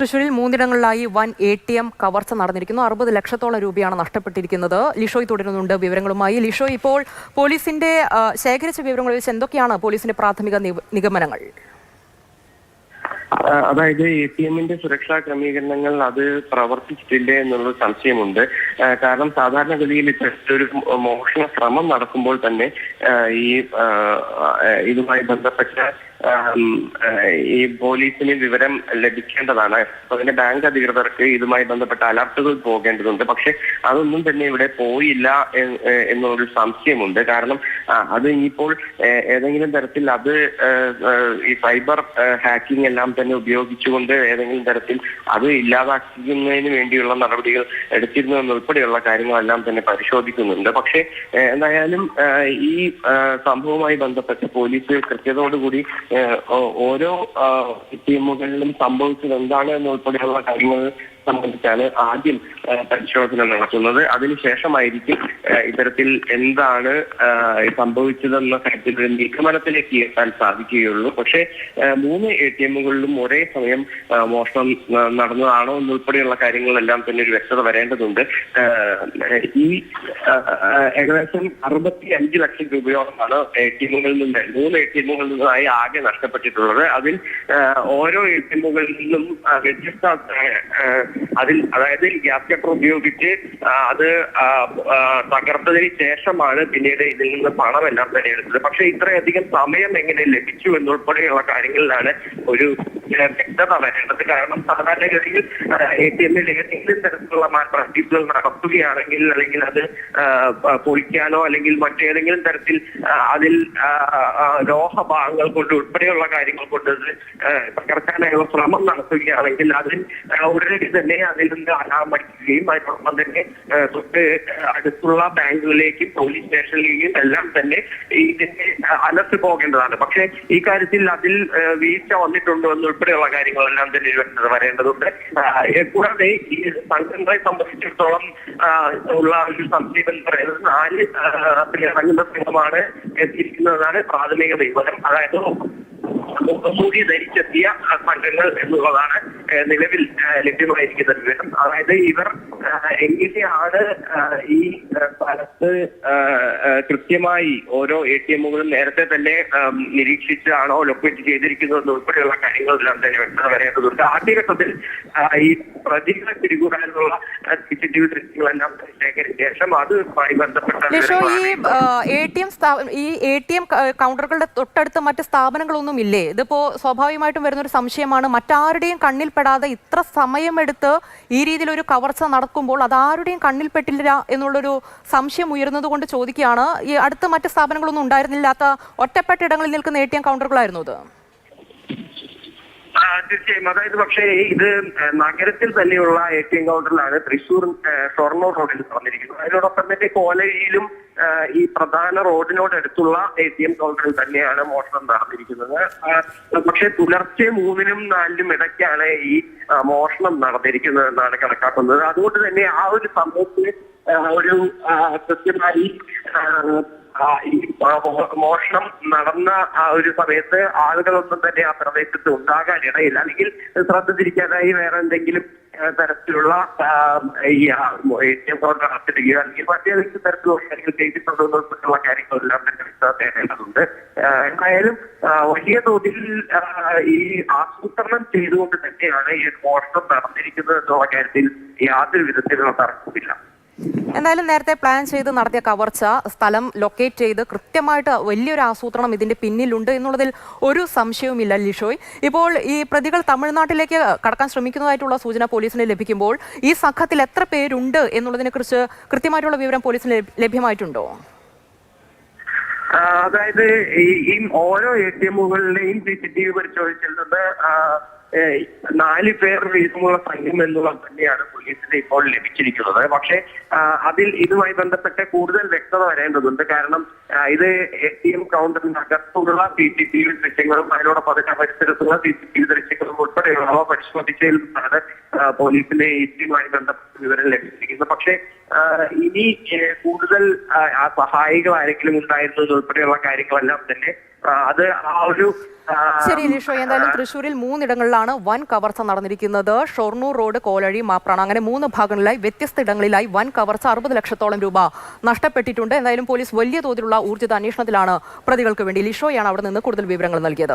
തൃശൂരിൽ മൂന്നിടങ്ങളിലായി വൻ A T M കവർച്ച നടന്നിരിക്കുന്നു. അറുപത് ലക്ഷത്തോളം രൂപയാണ് നഷ്ടപ്പെട്ടിരിക്കുന്നത്. ലിഷോയ് തുടരുന്നുണ്ട് വിവരങ്ങളുമായി. ലിഷോയ് ഇപ്പോൾ പോലീസിന്റെ ശേഖരിച്ച വിവരങ്ങൾ വെച്ച് എന്തൊക്കെയാണ് പോലീസിന്റെ പ്രാഥമിക നിഗമനങ്ങൾ? അതായത് എ ടി എമ്മിന്റെ സുരക്ഷാ ക്രമീകരണങ്ങൾ അത് പ്രവർത്തിച്ചിട്ടില്ല എന്നുള്ള സംശയമുണ്ട്. കാരണം സാധാരണഗതിയിൽ ഒരു മോഷണ ശ്രമം നടക്കുമ്പോൾ തന്നെ ഈ ഇതുമായി ബന്ധപ്പെട്ട ഈ പോലീസിന് വിവരം ലഭിക്കേണ്ടതാണ്. അതിന്റെ ബാങ്ക് അധികൃതർക്ക് ഇതുമായി ബന്ധപ്പെട്ട അലർട്ടുകൾ പോകേണ്ടതുണ്ട്. പക്ഷെ അതൊന്നും തന്നെ ഇവിടെ പോയില്ല എന്നൊരു സംശയമുണ്ട്. കാരണം അത് ഇനിയിപ്പോൾ ഏതെങ്കിലും തരത്തിൽ അത് ഈ സൈബർ ഹാക്കിംഗ് എല്ലാം തന്നെ ഉപയോഗിച്ചുകൊണ്ട് ഏതെങ്കിലും തരത്തിൽ അത് ഇല്ലാതാക്കുന്നതിന് വേണ്ടിയുള്ള നടപടികൾ എടുത്തിരുന്നു എന്നുൾപ്പെടെയുള്ള കാര്യങ്ങളെല്ലാം തന്നെ പരിശോധിക്കുന്നുണ്ട്. പക്ഷേ എന്തായാലും ഈ സംഭവവുമായി ബന്ധപ്പെട്ട് പോലീസ് കൃത്യതയോടുകൂടി ഓരോ ടീമുകളിലും സംഭവിച്ചത് എന്താണ് എന്നുൾപ്പെടെയുള്ള കാര്യങ്ങൾ സംബന്ധിച്ചാണ് ആദ്യം പരിശോധന നടത്തുന്നത്. അതിനുശേഷമായിരിക്കും ഇത്തരത്തിൽ എന്താണ് സംഭവിച്ചതെന്ന കാര്യത്തിൽ ഒരു നിഗമനത്തിലേക്ക് എത്താൻ സാധിക്കുകയുള്ളൂ. പക്ഷേ മൂന്ന് എ ടി എമ്മുകളിലും ഒരേ സമയം മോഷണം നടന്നതാണോ എന്നുൾപ്പെടെയുള്ള കാര്യങ്ങളെല്ലാം തന്നെ ഒരു വ്യക്തത വരേണ്ടതുണ്ട്. ഈ ഏകദേശം അറുപത്തി അഞ്ച് ലക്ഷം രൂപയോളമാണ് എ ടി എമ്മുകളിൽ നിന്ന് മൂന്ന് എ ടി എമ്മുകളിൽ നിന്നായി ആകെ നഷ്ടപ്പെട്ടിട്ടുള്ളത്. അതിൽ ഓരോ എ ടി എമ്മുകളിൽ നിന്നും വ്യത്യസ്ത അതിൽ അതായത് ഗ്യാസ് കട്ടർ ഉപയോഗിച്ച് അത് തകർത്തതിന് ശേഷമാണ് പിന്നീട് ഇതിൽ നിന്ന് എല്ലാം തന്നെ എടുത്തത് പക്ഷെ ഇത്രയധികം സമയം എങ്ങനെ ലഭിച്ചു എന്നുൾപ്പെടെയുള്ള കാര്യങ്ങളിലാണ് ഒരു വ്യക്തത വരേണ്ടത്. കാരണം സാധാരണഗതിയിൽ എ ടി എമ്മിൽ ഏതെങ്കിലും തരത്തിലുള്ള പ്രാക്ടീസുകൾ നടത്തുകയാണെങ്കിൽ അല്ലെങ്കിൽ അത് പൊളിക്കാനോ അല്ലെങ്കിൽ മറ്റേതെങ്കിലും തരത്തിൽ അതിൽ ലോഹ ഭാഗങ്ങൾ ലോഹഭാഗങ്ങൾ കൊണ്ട് ഉൾപ്പെടെയുള്ള കാര്യങ്ങൾ കൊണ്ട് തകർക്കാനായുള്ള ശ്രമം നടത്തുകയാണെങ്കിൽ അതിൽ ഉടനെ തന്നെ അതിൽ നിന്ന് അലാം അടിക്കുകയും അതിനോടൊപ്പം തന്നെ തൊട്ട് അടുത്തുള്ള ബാങ്കുകളിലേക്കും പോലീസ് സ്റ്റേഷനിലേക്കും എല്ലാം തന്നെ ഇതിന്റെ അലർട്ട് പോകേണ്ടതാണ്. പക്ഷേ ഈ കാര്യത്തിൽ അതിൽ വീഴ്ച വന്നിട്ടുണ്ടോ എന്നുൾപ്പെടെയുള്ള കാര്യങ്ങളെല്ലാം തന്നെ വരേണ്ടതുണ്ട്. കൂടാതെ ഈ സംഘങ്ങളെ സംബന്ധിച്ചിടത്തോളം ഉള്ള ഒരു സംശയം എന്ന് പറയുന്നത് നാല് ഇറങ്ങുന്ന സംഘമാണ് എത്തിയിരിക്കുന്നതാണ് പ്രാഥമിക വിവരം. അതായത് മുഖംമൂടി ധരിച്ചെത്തിയ സംഘങ്ങൾ എന്നുള്ളതാണ് നിലവിൽ ലഭ്യമായിരിക്കുന്ന വിവരം. അതായത് ഇവർ എങ്ങനെയാണ് ഈ സ്ഥലത്ത് കൃത്യമായി ഓരോ എ ടി എമ്മുകളും നേരത്തെ തന്നെ നിരീക്ഷിച്ചാണോ ലൊക്കേറ്റ് ചെയ്തിരിക്കുന്നത് ഉൾപ്പെടെയുള്ള കാര്യങ്ങളെല്ലാം തന്നെ വ്യക്തത വരേണ്ടതുണ്ട്. ആദ്യഘട്ടത്തിൽ ഈ പ്രതികളെ പിടികൂടാനുള്ള സി സി ടി വി ദൃശ്യങ്ങളെല്ലാം ശേഖരിച്ച ശേഷം അതുമായി ബന്ധപ്പെട്ട ഈ എ ടി എം ഈ എ ടി എം കൗണ്ടറുകളുടെ തൊട്ടടുത്ത് മറ്റ് സ്ഥാപനങ്ങളൊന്നും ഇല്ലേ ഇതിപ്പോ സ്വാഭാവികമായിട്ടും വരുന്ന ഒരു സംശയമാണ് മറ്റാരുടെയും കണ്ണിൽപ്പെടാതെ ഇത്ര സമയമെടുത്ത് ഈ രീതിയിൽ ഒരു കവർച്ച നടക്കുമ്പോൾ അതാരുടെയും കണ്ണിൽപ്പെട്ടില്ല എന്നുള്ളൊരു സംശയം ഉയർന്നതുകൊണ്ട് ചോദിക്കുകയാണ്. ഈ അടുത്ത മറ്റ് സ്ഥാപനങ്ങളൊന്നും ഉണ്ടായിരുന്നില്ലാത്ത ഒറ്റപ്പെട്ട ഇടങ്ങളിൽ നിൽക്കുന്ന എ ടി എം കൗണ്ടറുകളായിരുന്നു ഇത് തീർച്ചയായും. അതായത് പക്ഷേ ഇത് നഗരത്തിൽ തന്നെയുള്ള എ ടി എം കൗണ്ടറിലാണ് തൃശൂർ ഷൊർണൂർ റോഡിൽ തുറന്നിരിക്കുന്നത്. അതിനോടൊപ്പം തന്നെ കോലയിലും ഈ പ്രധാന റോഡിനോട് അടുത്തുള്ള എ ടി എം കൗണ്ടറിൽ തന്നെയാണ് മോഷണം നടന്നിരിക്കുന്നത് പക്ഷെ പുലർച്ചെ മൂന്നിനും നാലിനും ഇടയ്ക്കാണ് ഈ മോഷണം നടന്നിരിക്കുന്നത് എന്നാണ് കണക്കാക്കുന്നത്. അതുകൊണ്ട് തന്നെ ആ ഒരു സമയത്ത് ഒരു കൃത്യമായി ഈ മോഷണം നടന്ന ആ ഒരു സമയത്ത് ആളുകളൊന്നും തന്നെ ആ പ്രദേശത്ത് ഉണ്ടാകാൻ ഇടയില്ല. അല്ലെങ്കിൽ ശ്രദ്ധ തിരിക്കാനായി വേറെ എന്തെങ്കിലും തരത്തിലുള്ള ഈ അടച്ചിടുകയോ അല്ലെങ്കിൽ മറ്റേതെങ്കിലും തരത്തിലുള്ള കാര്യങ്ങൾ ചെയ്തിട്ടുണ്ടോ കാര്യങ്ങളെല്ലാം തന്നെ തേടേണ്ടതുണ്ട് എന്തായാലും വലിയ തോതിൽ ഈ ആസൂത്രണം ചെയ്തുകൊണ്ട് തന്നെയാണ് ഈ മോഷണം നടന്നിരിക്കുന്നത് എന്നുള്ള കാര്യത്തിൽ യാതൊരു വിധത്തിലുള്ള തർക്കമില്ല എന്തായാലും നേരത്തെ പ്ലാൻ ചെയ്ത് നടത്തിയ കവർച്ച സ്ഥലം ലൊക്കേറ്റ് ചെയ്ത് കൃത്യമായിട്ട് വലിയൊരു ആസൂത്രണം ഇതിന്റെ പിന്നിലുണ്ട് എന്നുള്ളതിൽ ഒരു സംശയവുമില്ല ലിഷോയ്. ഇപ്പോൾ ഈ പ്രതികൾ തമിഴ്നാട്ടിലേക്ക് കടക്കാൻ ശ്രമിക്കുന്നതായിട്ടുള്ള സൂചന പോലീസിന് ലഭിക്കുമ്പോൾ ഈ സംഘത്തിൽ എത്ര പേരുണ്ട് എന്നുള്ളതിനെ കുറിച്ച് കൃത്യമായിട്ടുള്ള വിവരം പോലീസിന് ലഭ്യമായിട്ടുണ്ടോ? അതായത് ഈ ഓരോ എ ടി എമ്മുകളിലെയും സി സി ടി വി ഏ, നാല് പേർ വീതമുള്ള സംഘം എന്നുള്ളത് തന്നെയാണ് പോലീസിന് ഇപ്പോൾ ലഭിച്ചിരിക്കുന്നത്. പക്ഷേ അതിൽ ഇതുമായി ബന്ധപ്പെട്ട് കൂടുതൽ വ്യക്തത വരേണ്ടതുണ്ട്. കാരണം ഇത് എ ടി എം കൗണ്ടറിനകത്തുള്ള സി സി ടി വി ദൃശ്യങ്ങളും അതിനോടൊപ്പം അതിന്റെ പരിസരത്തുള്ള സി സി ടി വി ദൃശ്യങ്ങളും ഉൾപ്പെടെയുള്ളവ പരിശോധിച്ചതിൽ നിന്നാണ് എ പോലീസിന്റെ ഏറ്റുമായി ബന്ധപ്പെട്ട വിവരം ലഭിച്ചിരിക്കുന്നത്. പക്ഷേ ഇനി കൂടുതൽ സഹായികൾ ആരെങ്കിലും ഉണ്ടായിരുന്നത് ഉൾപ്പെടെയുള്ള കാര്യങ്ങളെല്ലാം തന്നെ അത് ആ ഒരു ശരി നിഷോ എന്തായാലും തൃശ്ശൂരിൽ മൂന്നിടങ്ങളിലാണ് വൻ കവർച്ച നടന്നിരിക്കുന്നത്. ഷൊർണൂർ റോഡ് കോലഴി മാപ്രാണ് അങ്ങനെ മൂന്ന് ഭാഗങ്ങളിലായി വ്യത്യസ്ത ഇടങ്ങളിലായി വൻ കവർച്ച അറുപത് ലക്ഷത്തോളം രൂപ നഷ്ടപ്പെട്ടിട്ടുണ്ട്. എന്തായാലും പോലീസ് വലിയ തോതിലുള്ള ഊർജിത അന്വേഷണത്തിലാണ് പ്രതികൾക്ക് വേണ്ടി ലിഷോയാണ് അവിടെ നിന്ന് കൂടുതൽ വിവരങ്ങൾ നൽകിയത്.